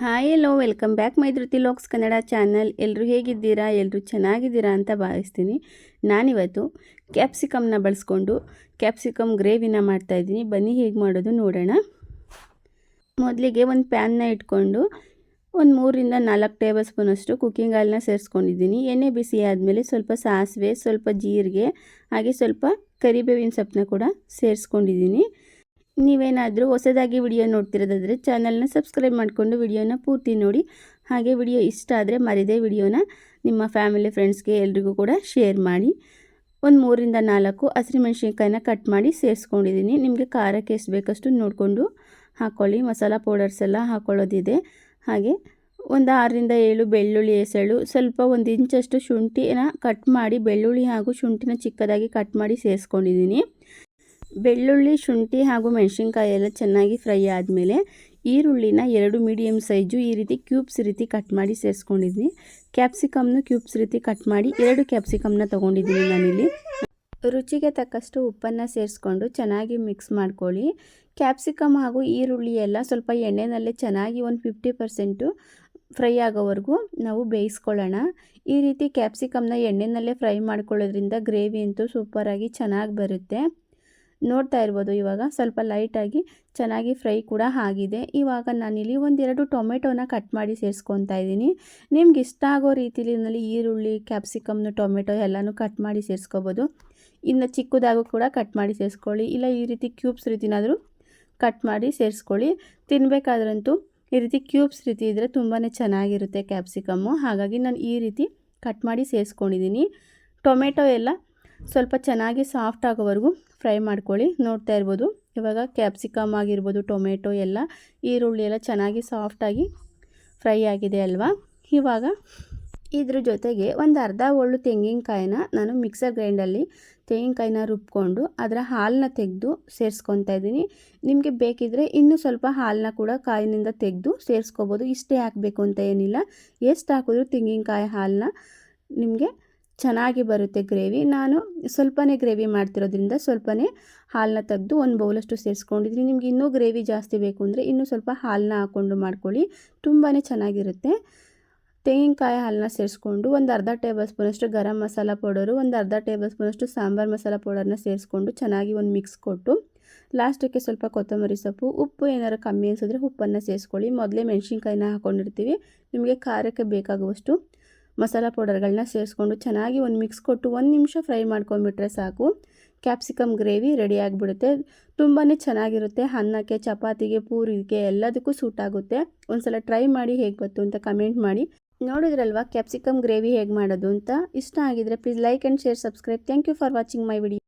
Hi hello, welcome back ಮೈದೃತಿ ಲೋಕ್ಸ್ Kannada channel. ಎಲ್ಲರೂ ಹೇಗಿದ್ದೀರಾ? ಎಲ್ಲರೂ ಚೆನ್ನಾಗಿದ್ದೀರಾ ಅಂತ ಭಾವಿಸ್ತೀನಿ. ನಾನಿವತ್ತು ಕ್ಯಾಪ್ಸಿಕಮ್ನ ಬಳಸ್ಕೊಂಡು ಕ್ಯಾಪ್ಸಿಕಮ್ ಗ್ರೇವಿನ ಮಾಡ್ತಾಯಿದ್ದೀನಿ ಬನ್ನಿ, ಹೇಗೆ ಮಾಡೋದು ನೋಡೋಣ. ಮೊದಲಿಗೆ ಒಂದು ಪ್ಯಾನ್ನ ಇಟ್ಕೊಂಡು ಒಂದು ಮೂರಿಂದ ನಾಲ್ಕು ಟೇಬಲ್ ಸ್ಪೂನಷ್ಟು ಕುಕ್ಕಿಂಗ್ ಆಯಿಲ್ನ ಸೇರಿಸ್ಕೊಂಡಿದ್ದೀನಿ. ಎಣ್ಣೆ ಬಿಸಿ ಆದಮೇಲೆ ಸ್ವಲ್ಪ ಸಾಸಿವೆ, ಸ್ವಲ್ಪ ಜೀರಿಗೆ, ಹಾಗೆ ಸ್ವಲ್ಪ ಕರಿಬೇವಿನ ಸೊಪ್ಪನ್ನ ಕೂಡ ಸೇರಿಸ್ಕೊಂಡಿದ್ದೀನಿ. ನೀವೇನಾದರೂ ಹೊಸದಾಗಿ ವಿಡಿಯೋ ನೋಡ್ತಿರೋದಾದರೆ ಚಾನಲ್ನ ಸಬ್ಸ್ಕ್ರೈಬ್ ಮಾಡಿಕೊಂಡು ವಿಡಿಯೋನ ಪೂರ್ತಿ ನೋಡಿ. ಹಾಗೆ ವಿಡಿಯೋ ಇಷ್ಟ ಆದರೆ ಮರಿದೇ ವಿಡಿಯೋನ ನಿಮ್ಮ ಫ್ಯಾಮಿಲಿ, ಫ್ರೆಂಡ್ಸ್ಗೆ ಎಲ್ರಿಗೂ ಕೂಡ ಶೇರ್ ಮಾಡಿ. ಒಂದು ಮೂರಿಂದ ನಾಲ್ಕು ಹಸಿರುಮೆಣ್ಸಿನ್ಕಾಯಿನ ಕಟ್ ಮಾಡಿ ಸೇರಿಸ್ಕೊಂಡಿದ್ದೀನಿ. ನಿಮಗೆ ಖಾರಕ್ಕೆ ಎಷ್ಟು ಬೇಕಷ್ಟು ನೋಡಿಕೊಂಡು ಹಾಕ್ಕೊಳ್ಳಿ ಮಸಾಲ ಪೌಡರ್ಸ್ ಎಲ್ಲ ಹಾಕ್ಕೊಳ್ಳೋದಿದೆ ಹಾಗೆ ಒಂದು ಆರರಿಂದ ಏಳು ಬೆಳ್ಳುಳ್ಳಿ ಎಸಳು. ಸ್ವಲ್ಪ ಒಂದು ಇಂಚಷ್ಟು ಶುಂಠಿನ ಕಟ್ ಮಾಡಿ, ಬೆಳ್ಳುಳ್ಳಿ ಹಾಗೂ ಶುಂಠಿನ ಚಿಕ್ಕದಾಗಿ ಕಟ್ ಮಾಡಿ ಸೇರಿಸ್ಕೊಂಡಿದ್ದೀನಿ. ಬೆಳ್ಳುಳ್ಳಿ, ಶುಂಠಿ ಹಾಗೂ ಮೆಣಸಿನ್ಕಾಯಿ ಎಲ್ಲ ಚೆನ್ನಾಗಿ ಫ್ರೈ ಆದಮೇಲೆ ಈರುಳ್ಳಿನ ಎರಡು ಮೀಡಿಯಮ್ ಸೈಜು ಈ ರೀತಿ ಕ್ಯೂಬ್ಸ್ ರೀತಿ ಕಟ್ ಮಾಡಿ ಸೇರಿಸ್ಕೊಂಡಿದ್ವಿ. ಕ್ಯಾಪ್ಸಿಕಮ್ನು ಕ್ಯೂಬ್ಸ್ ರೀತಿ ಕಟ್ ಮಾಡಿ ಎರಡು ಕ್ಯಾಪ್ಸಿಕಮ್ನ ತೊಗೊಂಡಿದ್ದೀನಿ ನಾನಿಲ್ಲಿ. ರುಚಿಗೆ ತಕ್ಕಷ್ಟು ಉಪ್ಪನ್ನು ಸೇರಿಸ್ಕೊಂಡು ಚೆನ್ನಾಗಿ ಮಿಕ್ಸ್ ಮಾಡ್ಕೊಳ್ಳಿ. ಕ್ಯಾಪ್ಸಿಕಮ್ ಹಾಗೂ ಈರುಳ್ಳಿ ಎಲ್ಲ ಸ್ವಲ್ಪ ಎಣ್ಣೆನಲ್ಲೇ ಚೆನ್ನಾಗಿ ಒಂದು ಫಿಫ್ಟಿ ಪರ್ಸೆಂಟು ಫ್ರೈ ಆಗೋವರೆಗೂ ನಾವು ಬೇಯಿಸ್ಕೊಳ್ಳೋಣ. ಈ ರೀತಿ ಕ್ಯಾಪ್ಸಿಕಮ್ನ ಎಣ್ಣೆನಲ್ಲೇ ಫ್ರೈ ಮಾಡ್ಕೊಳ್ಳೋದ್ರಿಂದ ಗ್ರೇವಿ ಅಂತೂ ಸೂಪರಾಗಿ ಚೆನ್ನಾಗಿ ಬರುತ್ತೆ. ನೋಡ್ತಾ ಇರ್ಬೋದು. ಇವಾಗ ಸ್ವಲ್ಪ ಲೈಟಾಗಿ ಚೆನ್ನಾಗಿ ಫ್ರೈ ಕೂಡ ಆಗಿದೆ. ಇವಾಗ ನಾನಿಲ್ಲಿ ಒಂದೆರಡು ಟೊಮೆಟೊನ ಕಟ್ ಮಾಡಿ ಸೇರಿಸ್ಕೊತಾ ಇದ್ದೀನಿ. ನಿಮ್ಗೆ ಇಷ್ಟ ಆಗೋ ರೀತಿಯಲ್ಲಿ ಈರುಳ್ಳಿ ಕ್ಯಾಪ್ಸಿಕಮ್ನು ಟೊಮೆಟೊ ಎಲ್ಲನೂ ಕಟ್ ಮಾಡಿ ಸೇರಿಸ್ಕೋಬೋದು. ಇನ್ನು ಚಿಕ್ಕದಾಗೂ ಕೂಡ ಕಟ್ ಮಾಡಿ ಸೇರಿಸ್ಕೊಳ್ಳಿ. ಇಲ್ಲ ಈ ರೀತಿ ಕ್ಯೂಬ್ಸ್ ರೀತಿನಾದರೂ ಕಟ್ ಮಾಡಿ ಸೇರಿಸ್ಕೊಳ್ಳಿ. ತಿನ್ನಬೇಕಾದ್ರಂತೂ ಈ ರೀತಿ ಕ್ಯೂಬ್ಸ್ ರೀತಿ ಇದ್ದರೆ ತುಂಬಾ ಚೆನ್ನಾಗಿರುತ್ತೆ ಕ್ಯಾಪ್ಸಿಕಮ್ಮು ಹಾಗಾಗಿ ನಾನು ಈ ರೀತಿ ಕಟ್ ಮಾಡಿ ಸೇರಿಸ್ಕೊಂಡಿದ್ದೀನಿ. ಟೊಮೆಟೊ ಎಲ್ಲ ಸ್ವಲ್ಪ ಚೆನ್ನಾಗಿ ಸಾಫ್ಟ್ ಆಗೋವರೆಗೂ ಫ್ರೈ ಮಾಡ್ಕೊಳ್ಳಿ. ನೋಡ್ತಾ ಇರ್ಬೋದು. ಇವಾಗ ಕ್ಯಾಪ್ಸಿಕಮ್ ಆಗಿರ್ಬೋದು, ಟೊಮೆಟೊ ಎಲ್ಲ ಈರುಳ್ಳಿ ಎಲ್ಲ ಚೆನ್ನಾಗಿ ಸಾಫ್ಟಾಗಿ ಫ್ರೈ ಆಗಿದೆ ಅಲ್ವಾ? ಇವಾಗ ಇದ್ರ ಜೊತೆಗೆ ಒಂದು ಅರ್ಧ ಒಳ್ಳು ತೆಂಗಿನಕಾಯಿನ ನಾನು ಮಿಕ್ಸರ್ ಗ್ರೈಂಡಲ್ಲಿ ತೆಂಗಿನಕಾಯಿನ ರುಬ್ಕೊಂಡು ಅದರ ಹಾಲನ್ನ ತೆಗೆದು ಸೇರಿಸ್ಕೊತಾ ಇದ್ದೀನಿ. ನಿಮಗೆ ಬೇಕಿದ್ದರೆ ಇನ್ನೂ ಸ್ವಲ್ಪ ಹಾಲನ್ನ ಕೂಡ ಕಾಯಿನಿಂದ ತೆಗೆದು ಸೇರಿಸ್ಕೋಬೋದು. ಇಷ್ಟೇ ಹಾಕಬೇಕು ಅಂತ ಏನಿಲ್ಲ. ಎಷ್ಟು ಹಾಕಿದ್ರು ತೆಂಗಿನಕಾಯಿ ಹಾಲನ್ನ ನಿಮಗೆ ಚೆನ್ನಾಗಿ ಬರುತ್ತೆ ಗ್ರೇವಿ. ನಾನು ಸ್ವಲ್ಪನೇ ಗ್ರೇವಿ ಮಾಡ್ತಿರೋದ್ರಿಂದ ಸ್ವಲ್ಪನೇ ಹಾಲನ್ನ ತೆಗೆದು ಒಂದು ಬೌಲಷ್ಟು ಸೇರಿಸ್ಕೊಂಡಿದ್ದೀನಿ. ನಿಮ್ಗೆ ಇನ್ನೂ ಗ್ರೇವಿ ಜಾಸ್ತಿ ಬೇಕು ಅಂದರೆ ಇನ್ನೂ ಸ್ವಲ್ಪ ಹಾಲನ್ನ ಹಾಕ್ಕೊಂಡು ಮಾಡ್ಕೊಳ್ಳಿ. ತುಂಬಾ ಚೆನ್ನಾಗಿರುತ್ತೆ. ತೆಂಗಿನಕಾಯಿ ಹಾಲನ್ನ ಸೇರಿಸ್ಕೊಂಡು ಒಂದು ಅರ್ಧ ಟೇಬಲ್ ಸ್ಪೂನಷ್ಟು ಗರಂ ಮಸಾಲ ಪೌಡರು, ಒಂದು ಅರ್ಧ ಟೇಬಲ್ ಸ್ಪೂನಷ್ಟು ಸಾಂಬಾರು ಮಸಾಲ ಪೌಡರ್ನ ಸೇರಿಸ್ಕೊಂಡು ಚೆನ್ನಾಗಿ ಒಂದು ಮಿಕ್ಸ್ ಕೊಟ್ಟು ಲಾಸ್ಟಕ್ಕೆ ಸ್ವಲ್ಪ ಕೊತ್ತಂಬರಿ ಸೊಪ್ಪು, ಉಪ್ಪು ಏನಾರು ಕಮ್ಮಿ ಅನಿಸಿದ್ರೆ ಉಪ್ಪನ್ನು ಸೇರಿಸ್ಕೊಳ್ಳಿ. ಮೊದಲೇ ಮೆಣಸಿನ್ಕಾಯಿನ ಹಾಕ್ಕೊಂಡಿರ್ತೀವಿ ನಿಮಗೆ ಖಾರಕ್ಕೆ ಬೇಕಾಗುವಷ್ಟು ಮಸಾಲ ಪೌಡರ್ಗಳನ್ನ ಸೇರಿಸ್ಕೊಂಡು ಚೆನ್ನಾಗಿ ಒಂದು ಮಿಕ್ಸ್ ಕೊಟ್ಟು ಒಂದು ನಿಮಿಷ ಫ್ರೈ ಮಾಡ್ಕೊಂಡ್ಬಿಟ್ರೆ ಸಾಕು. ಕ್ಯಾಪ್ಸಿಕಮ್ ಗ್ರೇವಿ ರೆಡಿ ಆಗಿಬಿಡುತ್ತೆ. ತುಂಬಾ ಚೆನ್ನಾಗಿರುತ್ತೆ. ಅನ್ನಕ್ಕೆ, ಚಪಾತಿಗೆ, ಪೂರಿಗೆ ಎಲ್ಲದಕ್ಕೂ ಸೂಟ್ ಆಗುತ್ತೆ. ಒಂದು ಸಲ ಟ್ರೈ ಮಾಡಿ ಹೇಗೆ ಬಂತು ಅಂತ ಕಮೆಂಟ್ ಮಾಡಿ. ನೋಡಿದ್ರಲ್ವಾ ಕ್ಯಾಪ್ಸಿಕಮ್ ಗ್ರೇವಿ ಹೇಗೆ ಮಾಡೋದು ಅಂತ? ಇಷ್ಟ ಆಗಿದ್ರೆ please like and share, subscribe. Thank you for watching my video.